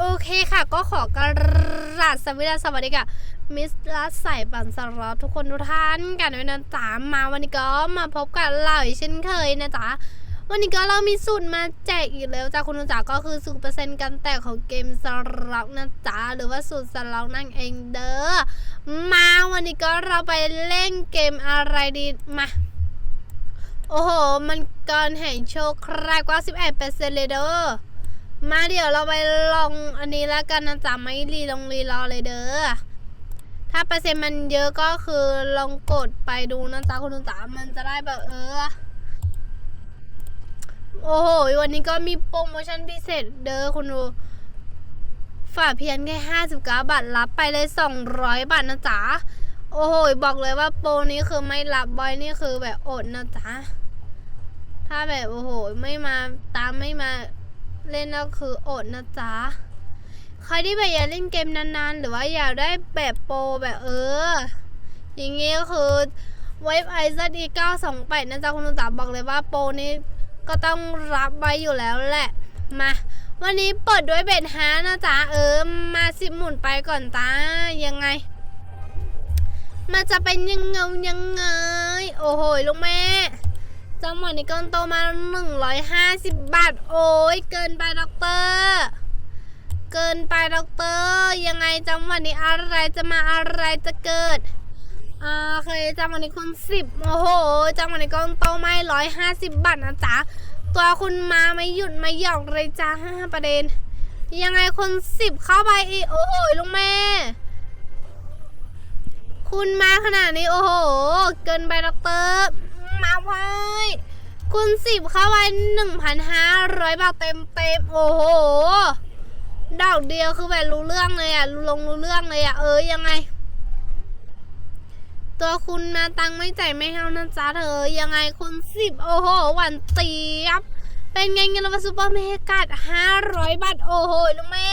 โอเคค่ะ ก็ขอกราบสวัสดีสวัสดีค่ะมิสลัสใส่ปันสลอทุกคนทุกท่านกันด้วยนะจ๊ะมาวันนี้ก็มาพบกันเราอีกเช่นเคยนะจ๊ะวันนี้ก็เรามีสูตรมาแจกอีกแล้วจ้าคุณจ๋าก็คือสูตรเปอร์เซ็นต์การแตกของเกมสล็อกนะจ๊ะหรือว่าสูตรสล็อกนั่นเองเด้อมาวันนี้ก็เราไปเล่นเกมอะไรดีมาโอ้โห มันเกินแห่งโชคครายกว่า 11%เลยเด้อ มาเดี๋ยวเราไปลองอันนี้แล้วกันนะจ๊ะไม่รีลงรีรอเลยเด้อ ถ้าเปอร์เซ็นต์มันเยอะก็คือลองกดไปดูนะจ๊ะคุณจ๋ามันจะได้แบบเออ โอ้โห วันนี้ก็มีโปรโมชั่นพิเศษเด้อคุณดูฝากเพียงแค่59บาทรับไปเลย 200 บาทนะจ๊ะ โอ้โห บอกเลยว่าโปรนี้คือไม่รับบอยนี่คือแบบอดนะจ๊ะ ถ้าแบบโอ้โห ไม่มาตามไม่มา เล่นก็คืออดนะจ๊ะ ใครที่แบบอยากเล่นเกมนานๆ หรือว่าอยากได้แบบโปรแบบเออ อย่างงี้ก็คือเว็บไอซัดอีเก้าสองแปดนะจ๊ะคุณตาบอกเลยว่าโปรนี้ก็ต้องรับไว้อยู่แล้วแหละ มา วันนี้เปิดด้วยเบ็ดฮานะจ๊ะ เออ มาสิบหมุนไปก่อนจ้ายังไง มันจะเป็นยังไงยังไง โอ้โหลูกแม่ จังหวะนี้ก้อนโตมา 150 บาท โอ้ยเกินไปด็อกเตอร์เกินไปด็อกเตอร์ยังไงจังหวะนี้อะไรจะมาอะไรจะเกิดอ่าโอเคจังหวะนี้คุณสิบโอ้โหจังหวะนี้ก้อนโตไม่ร้อยห้าสิบบาทนะจ๊ะตัวคุณมาไม่หยุดไม่หยอกเลยจ้าประเด็น ยังไงคุณสิบเข้าไปอีโอ้โหลุงแม่ คุณมาขนาดนี้โอ้โห เกินไปด็อกเตอร์ มาไว้คุณสิบเข้าไปหนึ่งพันห้าร้อยบาทเต็มเต็มโอ้โห ดอกเดียวคือแบบรู้เรื่องเลยอะ รู้ลงรู้เรื่องเลยอะ เออยังไง ตัวคุณมาตังไม่จ่ายไม่เท่านะจ๊ะเธอ ยังไงคุณสิบโอ้โห หวานเตียบ เป็นไงเงินรางวัลซูเปอร์เมกาดห้าร้อยบาท โอ้โหลุงแม่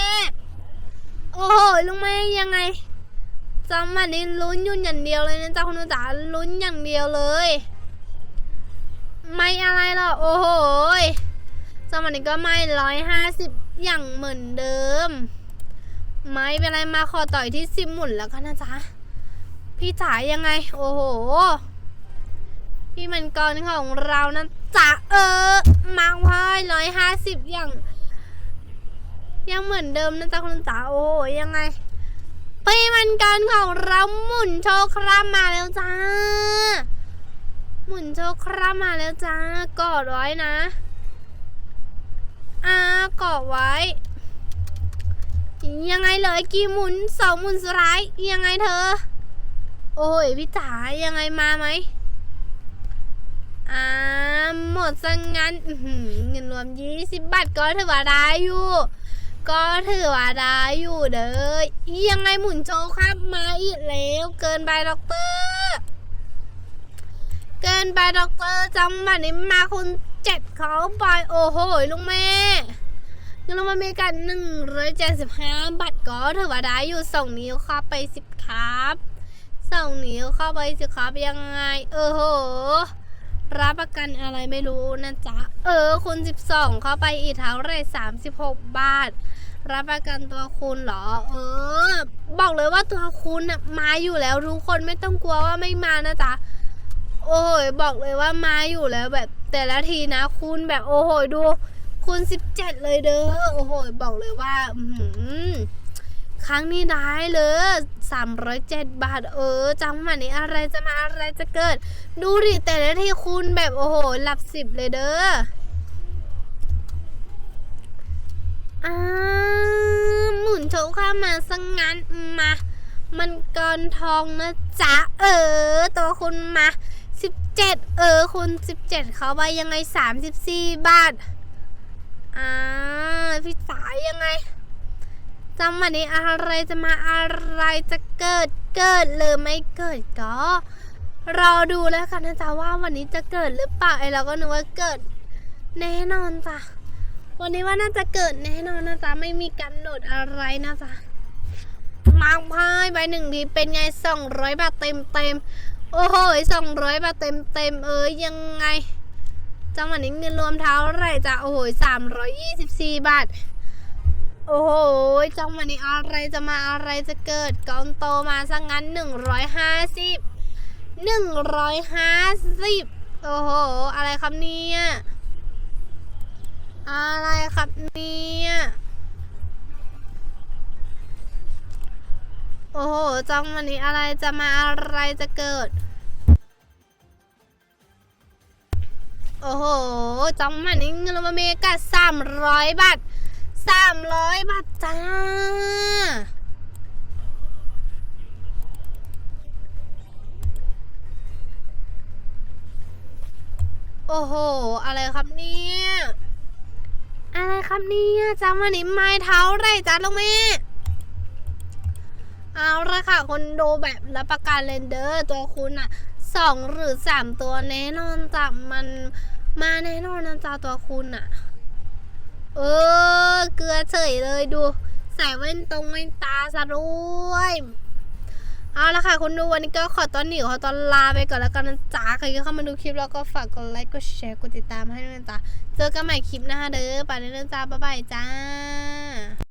โอ้โหลุงแม่ยังไงจำมันนี้ลุ้นยู่อย่างเดียวเลยนะจ๊ะคุณจ๋าลุ้นอย่างเดียวเลย ไม่อะไรหรอกโอ้โหยจำมันนี้ก็ไม่ร้อยห้าสิบอย่างเหมือนเดิม ไม่เป็นไรมาขอต่อยที่สิบหมุนแล้วกันนะจ๊ะ พี่จ๋ายังไง โอ้โห พี่มันกรของเรานะจ๊ะเออ มาว่าร้อยห้าสิบอย่าง ยังเหมือนเดิมนะจ๊ะคุณจ๋าโอ้โหยังไงปีมันกันของเราหมุนโชว์ครามาแล้วจ้า หมุนโชครามาแล้วจ้ากอดไว้นะอ่ากอดไว้ ยังไงเลยกี่หมุนสองหมุนสุดท้ายยังไงเธอ โอ้ยพี่จ๋ายังไงมาไหมอ่าหมดซะงงั้นเงินรวมยี่สิบบาทก็ถือว่าได้อยู่ ก็ถือว่าได้อยู่เด้อยังไงหมุนโชว์ครับมาอีกแล้ว เกินไปด็อกเตอร์ เกินไปด็อกเตอร์จังหวะนี้มาคุณเจ็ดเขาไปโอ้โหลุงแม่เงินรางวัลเมกันหนึ่งร้อยเจ็ดสิบห้าบาทก็ถือว่าได้อยู่ส่งนิ้วเข้าไปสิบครับส่งนิ้วเข้าไปสิครับยังไง เออโห รับประกันอะไรไม่รู้นะจ๊ะ เออคุณสิบสองเข้าไปอีกเท่าไรสามสิบหกบาท รับประกันตัวคุณเหรอ เออ บอกเลยว่าตัวคุณนะมาอยู่แล้วทุกคนไม่ต้องกลัวว่าไม่มานะจ๊ะ โอ้ยบอกเลยว่ามาอยู่แล้วแบบแต่ละทีนะ คุณแบบโอ้โหดู คุณสิบเจ็ดเลยเด้อโอ้โหบอกเลยว่าหครั้งนี้ได้เลยสามร้อยเจ็ดบาท เออจังหวะนี้อะไรจะมาอะไรจะเกิด ดูดิแต่ละทีคุณแบบโอ้โหหลับสิบเลยเด้ออาหมุนโชว์ข้ามาสังงั้นมา มันกินทองนะจ๊ะ เออ ตัวคุณมา สิบเจ็ดเออคุณสิบเจ็ดเขาไปยังไงสามสิบสี่บาท อ่า พี่สายยังไงจำวันนี้อะไรจะมาอะไรจะเกิดเกิดหรือไม่เกิดก็รอดูแล้วกันนะจ๊ะว่าวันนี้จะเกิดหรือเปล่าไอเราก็นึกว่าเกิดแน่นอนจ้ะวันนี้ว่าน่าจะเกิดแน่นอนนะจ๊ะไม่มีกันโดอะไรนะจ๊ะมาพายใบหนึ่งทีเป็นไงสองร้อยบาทเต็มเต็ม โอ้โหสองร้อยบาทเต็มเต็มเออยังไง จังหวะนี้เงินรวมเท่าไรจ้ะโอ้โหสามร้อยยี่สิบสี่บาท โอ้โหจังหวะนี้อะไรจะมาอะไรจะเกิดกองโตมาซะงั้นหนึ่งร้อยห้าสิบหนึ่งร้อยห้าสิบโอ้โห อะไรครับเนี่ย อะไรครับเนี่ย โอ้โหจังวะนี้อะไรจะมาอะไรจะเกิด โอ้โหจังวะนี้เงินรางเมกาสามร้อยบาทสามร้อยบาทจ้าโอ้โห อะไรครับเนี่ย อะไรครับเนี่ยจังหวะนี้ไม้เท้าไรจ้าลูกแม่ เอาละค่ะคนดูแบบรับประกันเลนเดอร์ตัวคุณอะสองหรือสามตัวแน่นอนจ้ะมันมาแน่นอนนะจ๊ะตัวคุณอะ เออ เกลือเฉยเลยดู ใส่แว่นตรงแว่นตาซะด้วยเอาละค่ะคุณดูวันนี้ก็ขอตอนหนีขอตอนลาไปก่อนแล้วกันนะจ๊ะใครที่เข้ามาดูคลิปแล้วก็ฝากกดไลค์กดแชร์กดติดตามให้ด้วยนะจ๊ะเจอกันใหม่คลิปหน้าเด้อไปเรื่อยๆจ้าบ๊ายบายจ้า